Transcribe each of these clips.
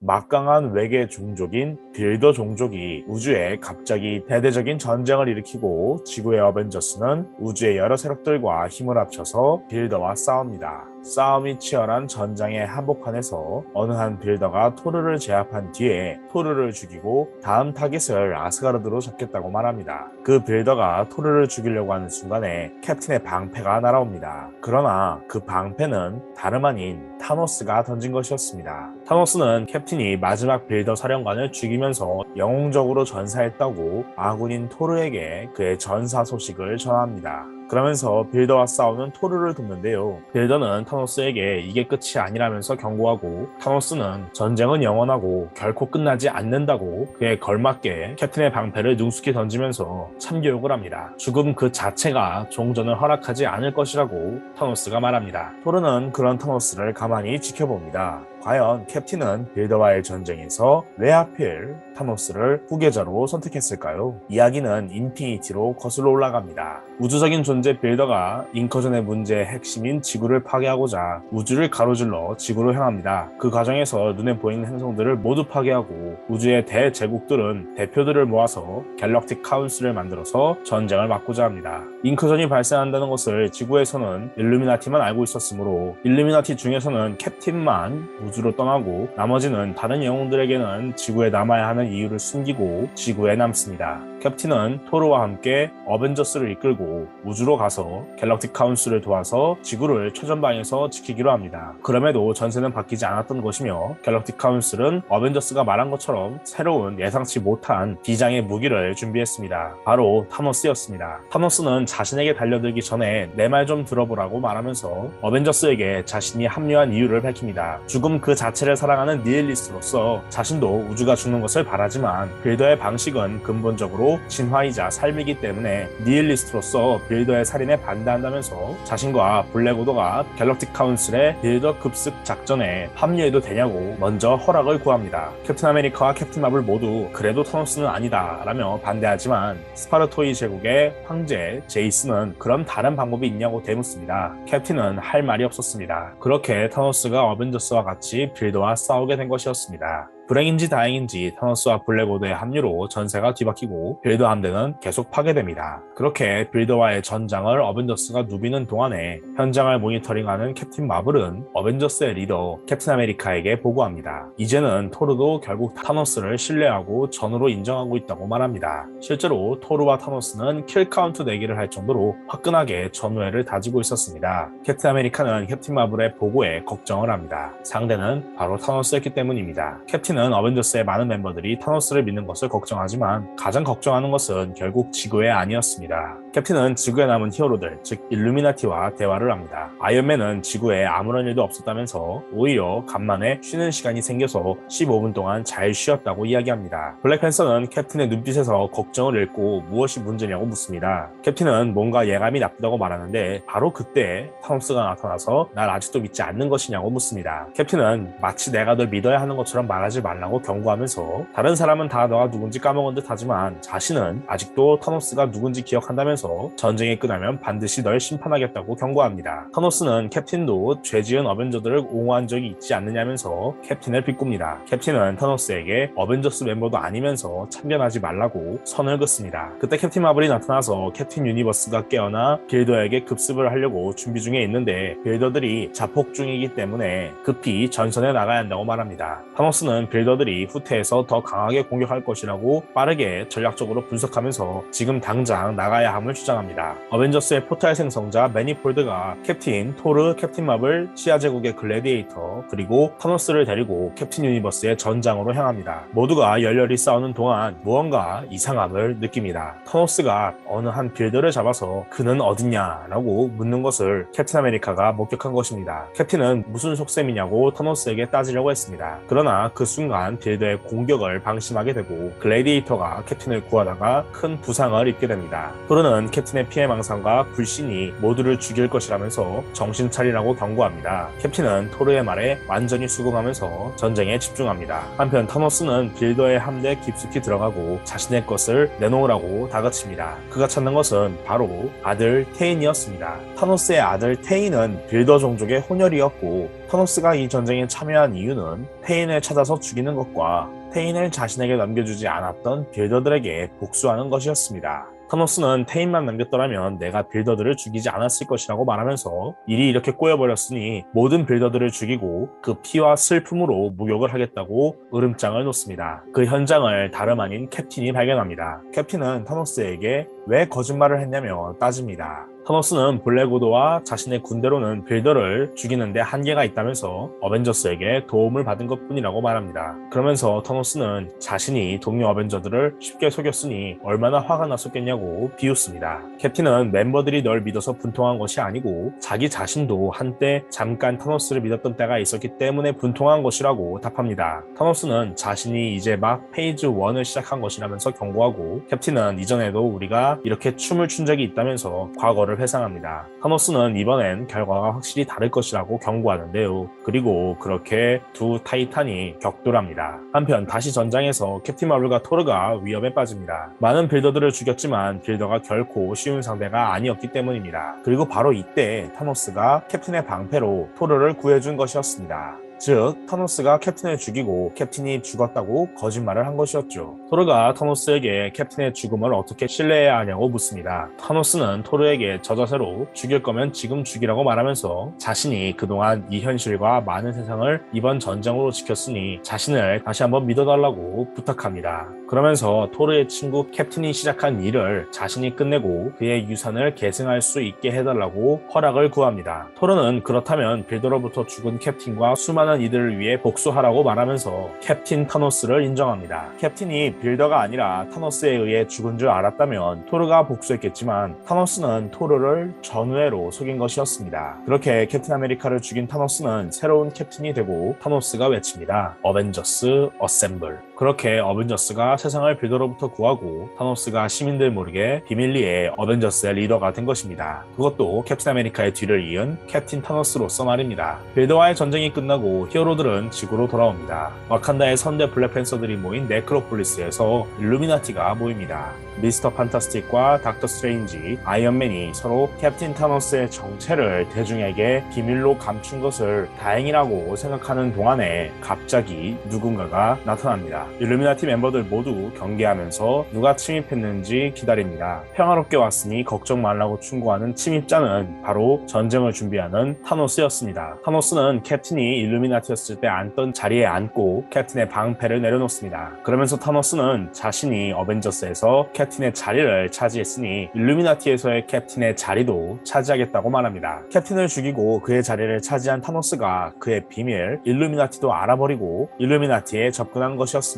막강한 외계 종족인 빌더 종족이 우주에 갑자기 대대적인 전쟁을 일으키고 지구의 어벤져스는 우주의 여러 세력들과 힘을 합쳐서 빌더와 싸웁니다. 싸움이 치열한 전장의 한복판에서 어느 한 빌더가 토르를 제압한 뒤에 토르를 죽이고 다음 타깃을 아스가르드로 잡겠다고 말합니다. 그 빌더가 토르를 죽이려고 하는 순간에 캡틴의 방패가 날아옵니다. 그러나 그 방패는 다름 아닌 타노스가 던진 것이었습니다. 타노스는 캡틴이 마지막 빌더 사령관을 죽이면서 영웅적으로 전사했다고 아군인 토르에게 그의 전사 소식을 전합니다. 그러면서 빌더와 싸우는 토르를 돕는데요. 빌더는 타노스에게 이게 끝이 아니라면서 경고하고 타노스는 전쟁은 영원하고 결코 끝나지 않는다고 그에 걸맞게 캡틴의 방패를 능숙히 던지면서 참교육을 합니다. 죽음 그 자체가 종전을 허락하지 않을 것이라고 타노스가 말합니다. 토르는 그런 타노스를 가만히 지켜봅니다. 과연 캡틴은 빌더와의 전쟁에서 왜 하필 타노스를 후계자로 선택했을까요? 이야기는 인피니티로 거슬러 올라갑니다. 우주적인 존재 빌더가 인커전의 문제의 핵심인 지구를 파괴하고자 우주를 가로질러 지구로 향합니다. 그 과정에서 눈에 보이는 행성들을 모두 파괴하고 우주의 대제국들은 대표들을 모아서 갤럭틱 카운슬을 만들어서 전쟁을 막고자 합니다. 인커전이 발생한다는 것을 지구에서는 일루미나티만 알고 있었으므로 일루미나티 중에서는 캡틴만 우주 로 떠나고 나머지는 다른 영웅들에게는 지구에 남아야 하는 이유를 숨기고 지구에 남습니다. 캡틴은 토르와 함께 어벤져스를 이끌고 우주로 가서 갤럭틱 카운슬을 도와서 지구를 최전방에서 지키기로 합니다. 그럼에도 전세는 바뀌지 않았던 것이며 갤럭틱 카운슬은 어벤져스가 말한 것처럼 새로운 예상치 못한 비장의 무기를 준비했습니다. 바로 타노스였습니다. 타노스는 자신에게 달려들기 전에 내 말 좀 들어보라고 말하면서 어벤져스에게 자신이 합류한 이유를 밝힙니다. 죽음 그 자체를 사랑하는 니엘리스로서 자신도 우주가 죽는 것을 바라지만 빌더의 방식은 근본적으로 진화이자 삶이기 때문에 니엘리스트로서 빌더의 살인에 반대한다면서 자신과 블랙오더가 갤럭틱 카운슬의 빌더 급습 작전에 합류해도 되냐고 먼저 허락을 구합니다. 캡틴 아메리카와 캡틴 마블 모두 그래도 타노스는 아니다 라며 반대하지만 스파르토이 제국의 황제 제이스는 그럼 다른 방법이 있냐고 대묻습니다. 캡틴은 할 말이 없었습니다. 그렇게 타노스가 어벤져스와 같이 빌더와 싸우게 된 것이었습니다. 불행인지 다행인지 타노스와 블랙오드의 합류로 전세가 뒤바뀌고 빌더 함대는 계속 파괴됩니다. 그렇게 빌더와의 전장을 어벤져스가 누비는 동안에 현장을 모니터링하는 캡틴 마블은 어벤져스의 리더 캡틴 아메리카에게 보고합니다. 이제는 토르도 결국 타노스를 신뢰하고 전우로 인정하고 있다고 말합니다. 실제로 토르와 타노스는 킬 카운트 내기를 할 정도로 화끈하게 전우애를 다지고 있었습니다. 캡틴 아메리카는 캡틴 마블의 보고에 걱정을 합니다. 상대는 바로 타노스였기 때문입니다. 캡틴 캡틴은 어벤져스의 많은 멤버들이 타노스를 믿는 것을 걱정하지만 가장 걱정하는 것은 결국 지구에 아니었습니다. 캡틴은 지구에 남은 히어로들, 즉 일루미나티와 대화를 합니다. 아이언맨은 지구에 아무런 일도 없었다면서 오히려 간만에 쉬는 시간이 생겨서 15분 동안 잘 쉬었다고 이야기합니다. 블랙팬서는 캡틴의 눈빛에서 걱정을 읽고 무엇이 문제냐고 묻습니다. 캡틴은 뭔가 예감이 나쁘다고 말하는데 바로 그때 타노스가 나타나서 날 아직도 믿지 않는 것이냐고 묻습니다. 캡틴은 마치 내가 널 믿어야 하는 것처럼 말하지 말라고 경고하면서 다른 사람은 다 너가 누군지 까먹은 듯 하지만 자신은 아직도 타노스가 누군지 기억한다면서 전쟁이 끝나면 반드시 널 심판하겠다고 경고합니다. 타노스는 캡틴도 죄 지은 어벤져들을 옹호한 적이 있지 않느냐면서 캡틴을 비꼽니다. 캡틴은 타노스에게 어벤져스 멤버도 아니면서 참견하지 말라고 선을 긋습니다. 그때 캡틴 마블이 나타나서 캡틴 유니버스가 깨어나 빌더에게 급습을 하려고 준비 중에 있는데 빌더들이 자폭 중이기 때문에 급히 전선에 나가야 한다고 말합니다. 타노스는 빌더들이 후퇴해서 더 강하게 공격할 것이라고 빠르게 전략적으로 분석하면서 지금 당장 나가야 함을 주장합니다. 어벤져스의 포탈 생성자 매니폴드가 캡틴, 토르, 캡틴 마블, 시아 제국의 글래디에이터 그리고 타노스를 데리고 캡틴 유니버스의 전장으로 향합니다. 모두가 열렬히 싸우는 동안 무언가 이상함을 느낍니다. 타노스가 어느 한 빌더를 잡아서 그는 어딨냐라고 묻는 것을 캡틴 아메리카가 목격한 것입니다. 캡틴은 무슨 속셈이냐고 타노스에게 따지려고 했습니다. 그러나 그 순간 빌더의 공격을 방심하게 되고 글래디에이터가 캡틴을 구하다가 큰 부상을 입게 됩니다. 토르는 그는 캡틴의 피해 망상과 불신이 모두를 죽일 것이라면서 정신 차리라고 경고합니다. 캡틴은 토르의 말에 완전히 수긍하면서 전쟁에 집중합니다. 한편 타노스는 빌더의 함대에 깊숙이 들어가고 자신의 것을 내놓으라고 다그칩니다. 그가 찾는 것은 바로 아들 테인이었습니다. 타노스의 아들 테인은 빌더 종족의 혼혈이었고 타노스가 이 전쟁에 참여한 이유는 테인을 찾아서 죽이는 것과 테인을 자신에게 남겨주지 않았던 빌더들에게 복수하는 것이었습니다. 타노스는 테인만 남겼더라면 내가 빌더들을 죽이지 않았을 것이라고 말하면서 일이 이렇게 꼬여버렸으니 모든 빌더들을 죽이고 그 피와 슬픔으로 목욕을 하겠다고 으름장을 놓습니다. 그 현장을 다름 아닌 캡틴이 발견합니다. 캡틴은 타노스에게 왜 거짓말을 했냐며 따집니다. 타노스는 블랙우드와 자신의 군대로는 빌더를 죽이는데 한계가 있다면서 어벤져스에게 도움을 받은 것 뿐이라고 말합니다. 그러면서 타노스는 자신이 동료 어벤져들을 쉽게 속였으니 얼마나 화가 났었겠냐고 비웃습니다. 캡틴은 멤버들이 널 믿어서 분통한 것이 아니고 자기 자신도 한때 잠깐 타노스를 믿었던 때가 있었기 때문에 분통한 것이라고 답합니다. 타노스는 자신이 이제 막 페이즈 1을 시작한 것이라면서 경고하고 캡틴은 이전에도 우리가 이렇게 춤을 춘 적이 있다면서 과거를 회상합니다. 타노스는 이번엔 결과가 확실히 다를 것이라고 경고하는데요. 그리고 그렇게 두 타이탄이 격돌합니다. 한편 다시 전장에서 캡틴 마블과 토르가 위험에 빠집니다. 많은 빌더들을 죽였지만 빌더가 결코 쉬운 상대가 아니었기 때문입니다. 그리고 바로 이때 타노스가 캡틴의 방패로 토르를 구해준 것이었습니다. 즉 타노스가 캡틴을 죽이고 캡틴이 죽었다고 거짓말을 한 것이었죠. 토르가 타노스에게 캡틴의 죽음을 어떻게 신뢰해야 하냐고 묻습니다. 타노스는 토르에게 저 자세로 죽일 거면 지금 죽이라고 말하면서 자신이 그동안 이 현실과 많은 세상을 이번 전쟁으로 지켰으니 자신을 다시 한번 믿어달라고 부탁합니다. 그러면서 토르의 친구 캡틴이 시작한 일을 자신이 끝내고 그의 유산을 계승할 수 있게 해달라고 허락을 구합니다. 토르는 그렇다면 빌더로부터 죽은 캡틴과 수많은 이들을 위해 복수하라고 말하면서 캡틴 타노스를 인정합니다. 캡틴이 빌더가 아니라 타노스에 의해 죽은 줄 알았다면 토르가 복수했겠지만 타노스는 토르를 전우회로 속인 것이었습니다. 그렇게 캡틴 아메리카를 죽인 타노스는 새로운 캡틴이 되고 타노스가 외칩니다. 어벤져스 어셈블. 그렇게 어벤져스가 세상을 빌더로부터 구하고 타노스가 시민들 모르게 비밀리에 어벤져스의 리더가 된 것입니다. 그것도 캡틴 아메리카의 뒤를 이은 캡틴 타노스로서 말입니다. 빌더와의 전쟁이 끝나고 히어로들은 지구로 돌아옵니다. 와칸다의 선대 블랙팬서들이 모인 네크로폴리스에서 일루미나티가 모입니다. 미스터 판타스틱과 닥터 스트레인지, 아이언맨이 서로 캡틴 타노스의 정체를 대중에게 비밀로 감춘 것을 다행이라고 생각하는 동안에 갑자기 누군가가 나타납니다. 일루미나티 멤버들 모두 경계하면서 누가 침입했는지 기다립니다. 평화롭게 왔으니 걱정 말라고 충고하는 침입자는 바로 전쟁을 준비하는 타노스였습니다. 타노스는 캡틴이 일루미나티였을 때 앉던 자리에 앉고 캡틴의 방패를 내려놓습니다. 그러면서 타노스는 자신이 어벤져스에서 캡틴의 자리를 차지했으니 일루미나티에서의 캡틴의 자리도 차지하겠다고 말합니다. 캡틴을 죽이고 그의 자리를 차지한 타노스가 그의 비밀 일루미나티도 알아버리고 일루미나티에 접근한 것이었습니다.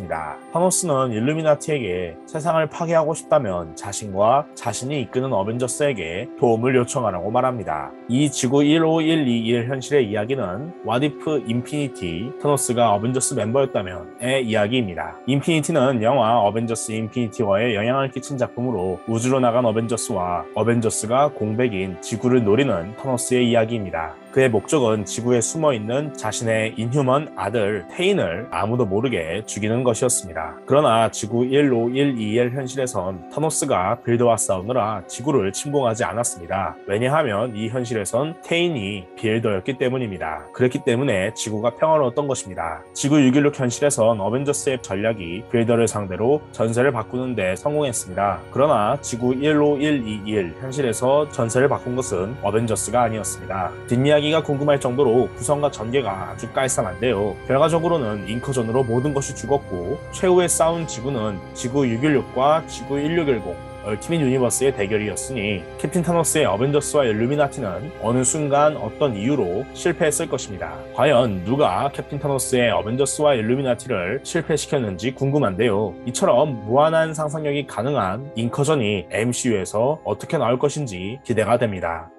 타노스는 일루미나티에게 세상을 파괴하고 싶다면 자신과 자신이 이끄는 어벤져스에게 도움을 요청하라고 말합니다. 이 지구 15121 현실의 이야기는 와디프 인피니티 타노스가 어벤져스 멤버였다면의 이야기입니다. 인피니티는 영화 어벤져스 인피니티 워에 영향을 끼친 작품으로 우주로 나간 어벤져스와 어벤져스가 공백인 지구를 노리는 타노스의 이야기입니다. 그의 목적은 지구에 숨어 있는 자신의 인휴먼 아들 테인을 아무도 모르게 죽이는 것이었습니다. 그러나 지구 15121 현실에선 타노스가 빌드와 싸우느라 지구를 침공하지 않았습니다. 왜냐하면 이 현실에선 테인이 빌더였기 때문입니다. 그렇기 때문에 지구가 평화로웠던 것입니다. 지구 616 현실에선 어벤져스의 전략이 빌더를 상대로 전세를 바꾸는데 성공했습니다. 그러나 지구 15121 현실에서 전세를 바꾼 것은 어벤져스가 아니었습니다. 뒷이야기 이야기가 궁금할 정도로 구성과 전개가 아주 깔쌈한데요. 결과적으로는 잉커전으로 모든 것이 죽었고 최후의 싸운 지구는 지구 616과 지구 1610 얼티밋 유니버스의 대결이었으니 캡틴 타노스의 어벤져스와 일루미나티는 어느 순간 어떤 이유로 실패했을 것입니다. 과연 누가 캡틴 타노스의 어벤져스와 일루미나티를 실패시켰는지 궁금한데요. 이처럼 무한한 상상력이 가능한 잉커전이 MCU에서 어떻게 나올 것인지 기대가 됩니다.